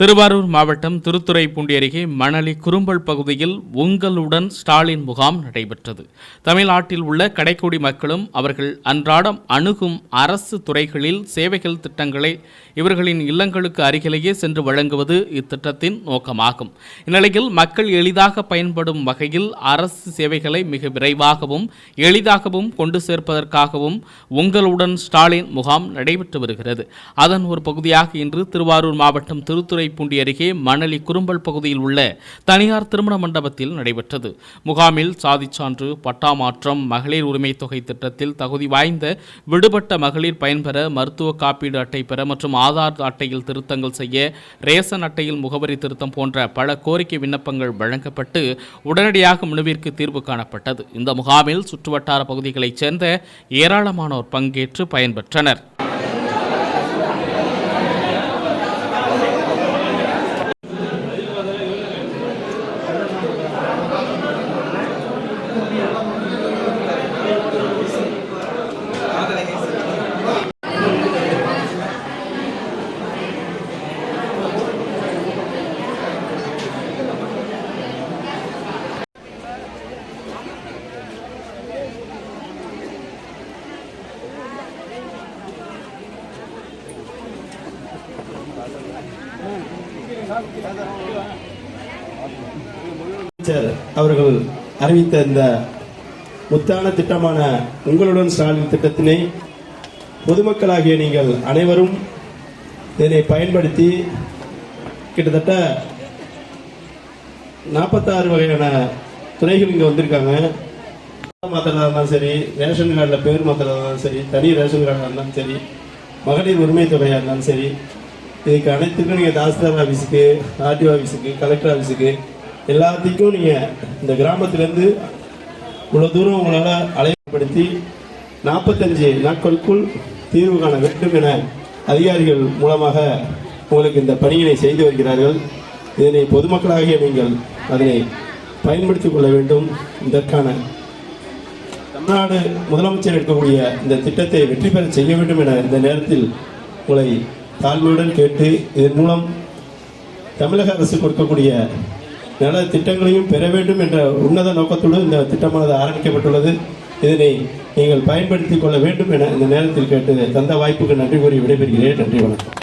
திருவாரூர் மாவட்டம் திருத்துறைப்பூண்டி அருகே மணலி குறும்பல் பகுதியில் உங்களுடன் ஸ்டாலின் முகாம் நடைபெற்றது. தமிழ்நாட்டில் உள்ள கடைக்கோடி மக்களும் அவர்கள் அன்றாடம் அணுகும் அரசு துறைகளில் சேவைகள் திட்டங்களை இவர்களின் இல்லங்களுக்கு அருகிலேயே சென்று வழங்குவது இத்திட்டத்தின் நோக்கமாகும். இந்நிலையில் மக்கள் எளிதாக பயன்படும் வகையில் அரசு சேவைகளை மிக விரைவாகவும் எளிதாகவும் கொண்டு சேர்ப்பதற்காகவும் உங்களுடன் ஸ்டாலின் முகாம் நடைபெற்று வருகிறது. அதன் ஒரு பகுதியாக இன்று திருவாரூர் மாவட்டம் திருத்துறை திருத்துறைப்பூண்டி அருகே மணலி குறும்பல் பகுதியில் உள்ள தனியார் திருமண மண்டபத்தில் நடைபெற்றது. முகாமில் சாதிச்சான்று பட்டா மாற்றம் மகளிர் உரிமை தொகை திட்டத்தில் தகுதி வாய்ந்த விடுபட்ட மகளிர் பயன்பெற மருத்துவ காப்பீடு அட்டை பெற மற்றும் ஆதார் அட்டையில் திருத்தங்கள் செய்ய ரேசன் அட்டையில் முகவரி திருத்தம் போன்ற பல கோரிக்கை விண்ணப்பங்கள் வழங்கப்பட்டு உடனடியாக மனுவிற்கு தீர்வு காணப்பட்டது. இந்த முகாமில் சுற்றுவட்டார பகுதிகளைச் சேர்ந்த ஏராளமானோர் பங்கேற்று பயன்பெற்றனர். அவர்கள் அறிவித்த இந்த முத்தான திட்டமான உங்களுடன் ஸ்டாலின் திட்டத்தினை பொதுமக்களாகிய நீங்கள் அனைவரும் இதனை பயன்படுத்தி கிட்டத்தட்ட நாற்பத்தாறு வகையான துறைகள் இங்கே வந்திருக்காங்க. மாத்திரதா இருந்தாலும் சரி ரேஷன் கார்டில் பேர் மாத்திரதா இருந்தாலும் சரி தனி ரேஷன் கார்டாக இருந்தாலும் சரி மகளிர் உரிமை தொகையாக இருந்தாலும் சரி இதுக்கு அனைத்துக்கும் நீங்கள் தாசில்தார் ஆஃபீஸுக்கு ஆர்டிஓ ஆஃபீஸுக்கு கலெக்டர் ஆஃபீஸுக்கு எல்லாத்துக்கும் நீங்கள் இந்த கிராமத்திலேருந்து இவ்வளோ தூரம் உங்களால் அலைப்படுத்தி நாற்பத்தஞ்சு நாட்களுக்குள் தீர்வு காண வேண்டும் என அதிகாரிகள் மூலமாக உங்களுக்கு இந்த பணியினை செய்து வருகிறார்கள். இதனை பொதுமக்களாகிய நீங்கள் அதனை பயன்படுத்திக் கொள்ள வேண்டும். இதற்கான தமிழ்நாடு முதலமைச்சர் எடுக்கக்கூடிய இந்த திட்டத்தை வெற்றி பெற செய்ய வேண்டும் என இந்த நேரத்தில் உங்களை தாழ்மையுடன் கேட்டு இதன் மூலம் தமிழக அரசு கொடுக்கக்கூடிய நல திட்டங்களையும் பெற வேண்டும் என்ற உன்னத நோக்கத்துடன் இந்த திட்டமானது ஆரம்பிக்கப்பட்டுள்ளது. இதனை நீங்கள் பயன்படுத்திக் கொள்ள வேண்டும் என இந்த நேரத்தில் கேட்டு தந்த வாய்ப்புக்கு நன்றி கூறி விடைபெறுகிறேன். நன்றி வணக்கம்.